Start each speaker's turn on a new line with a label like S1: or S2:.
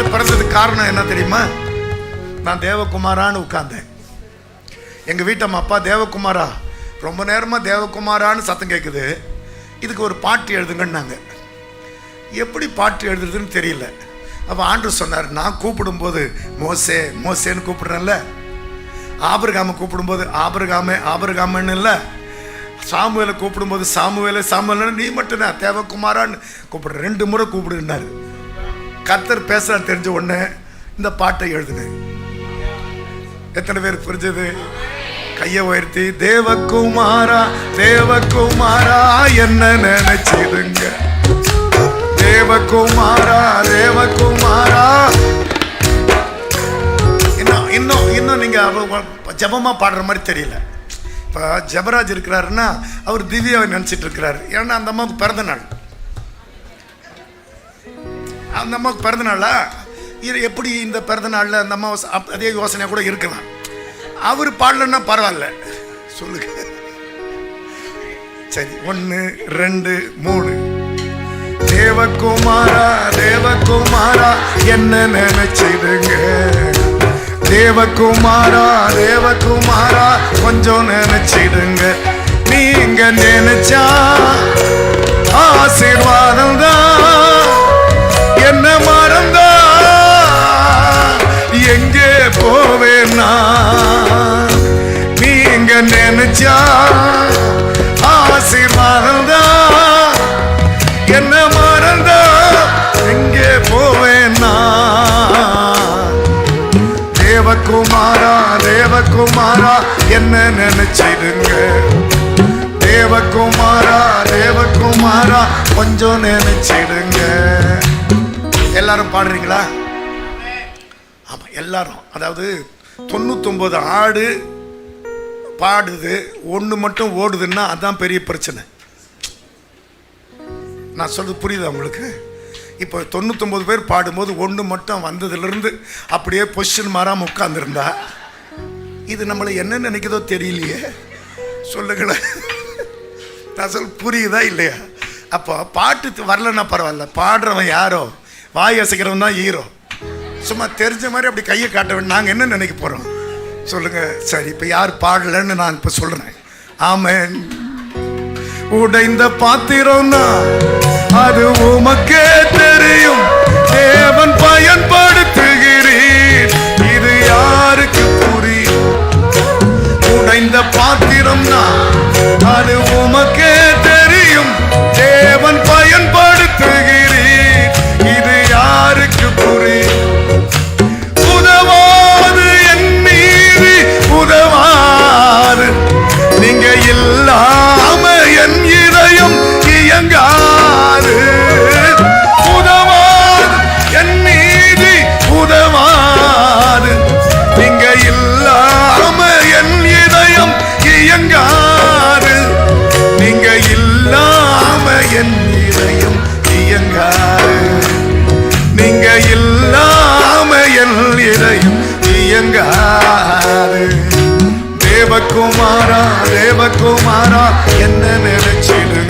S1: பார்த்து பிறந்ததுக்கு காரணம் என்ன தெரியுமா? நான் தேவகுமாரான்னு உட்கார்ந்தேன். எங்கள் வீட்டம்மா அப்பா தேவகுமாரா ரொம்ப நேரமாக தேவகுமாரான்னு சத்தம் கேட்குது இதுக்கு ஒரு பாட்டு எழுதுங்கன்னாங்க. எப்படி பாட்டு எழுதுறதுன்னு தெரியல. அப்போ ஆண்டு சொன்னார் நான் கூப்பிடும்போது மோசே மோசேன்னு கூப்பிடுறேன்ல. ஆபிரகாமை கூப்பிடும்போது ஆபிரகாமே ஆபிரகாமன்னு இல்லை. சாமுவேலை கூப்பிடும்போது சாமுவேலை சாமுவேலன்னு நீ மட்டும் தான் தேவகுமாரான்னு கூப்பிடுற ரெண்டு முறை கூப்பிடுனாரு கர்த்தர் பேச தெரிஞ்ச உடனே இந்த பாட்டை எழுதுனேன். எத்தனை பேர் புரிஞ்சது? கையை உயர்த்தி தேவகுமாரா தேவகுமாரா என்ன நினைச்சிருங்க தேவகுமாரா தேவகுமாரா. இன்னும் இன்னும் இன்னும் நீங்கள் ஜபமாக பாடுற மாதிரி தெரியல. இப்போ ஜெபராஜ் இருக்கிறாருன்னா அவர் திவ்யாவை நினச்சிட்டு இருக்கிறாரு. ஏன்னா அந்த அம்மாவுக்கு பிறந்த நாள். அந்த அம்மாவுக்கு பிறந்த நாளா? இது எப்படி இந்த பிறந்தநாளில் அந்த அம்மா அதே யோசனையாக கூட இருக்கலாம். அவர் பாடலன்னா பரவாயில்ல. சொல்லுங்க. சரி ஒன்று ரெண்டு மூணு. தேவகுமாரா தேவகுமாரா என்ன நினைச்சிடுங்க? தேவகுமாரா தேவகுமாரா கொஞ்சம் நினைச்சிடுங்க. நீங்க நினைச்சா தேவகுமாரா தேவகுமாரா என்ன நினைச்சிடுங்க தேவகுமாரா தேவகுமாரா கொஞ்சம் நினைச்சிடுங்க எல்லாரும் பாடுறீங்களா? ஆமா எல்லாரும். அதாவது தொண்ணூத்தொன்பது ஆடு பாடுது ஒன்று மட்டும் ஓடுதுன்னா அதான் பெரிய பிரச்சனை. நான் சொல்றது புரியுதா உங்களுக்கு? இப்போ தொண்ணூத்தொம்பது பேர் பாடும்போது ஒன்று மட்டும் வந்ததுலேருந்து அப்படியே பொசிஷன் மாறாமல் உட்காந்துருந்தா இது நம்மளை என்ன நினைக்குதோ தெரியலையே. சொல்லுங்களேன் நான் சொல் புரியுதா இல்லையா? அப்போ பாட்டு வரலன்னா பரவாயில்ல. பாடுறவன் யாரோ? வாய் அசைக்கிறவன் தான் ஹீரோ சும்மா தெரிஞ்ச மாதிரி அப்படி கையை காட்ட வேண்டும் நாங்கள் என்ன நினைக்க போகிறோம் சொல்லுங்க. சரி இப்போ யார் பாடலன்னு நான் இப்போ சொல்கிறேன் ஆமன். உடைந்த பாத்திரம்னா அது உமக்கு என் இதயம் இயங்காது. நீங்க இல்லாம என் இதயம் இயங்காது. தேவகுமாரா தேவகுமாரா என்ன நினைச்சிடுங்க?